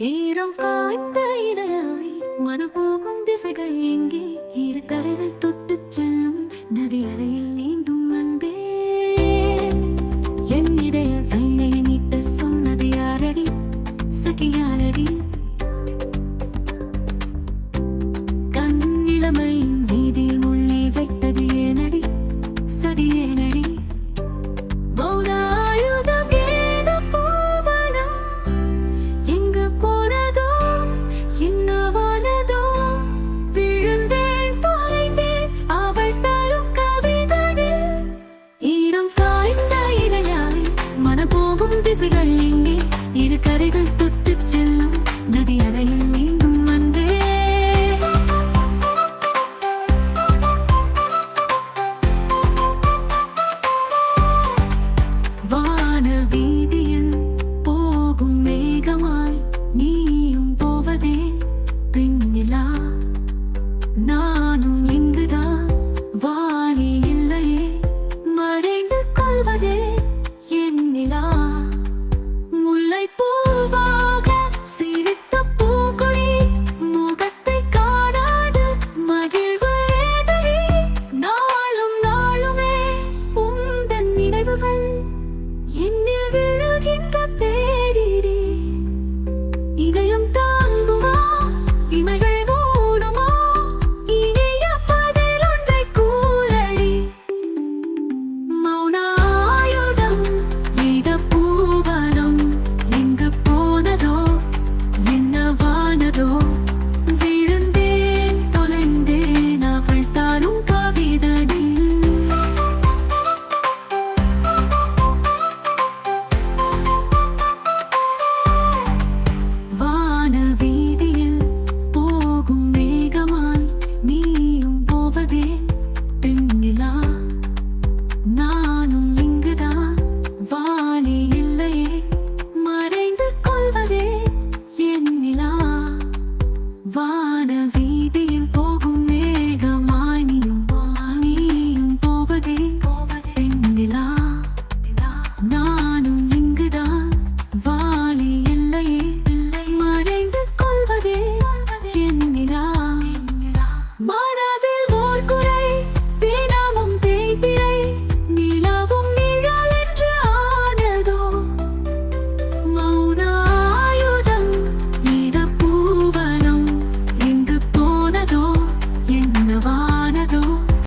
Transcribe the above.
ஈரம் காய்ந்த இதழாய் மறுபோகும் திசைகள் எங்கே? இரு கரைகள் தொட்டு செல்லும் நதி அலையில் நீந்தும் அன்பே. என் இதய சொன்னது யாரடி? சகியாரடி போகும் திசைகள் எங்கே இரு கரைகள் தொட்டு செல்லும். நதி அலையில் மீண்டும் வந்தே. வான நானும் wanna be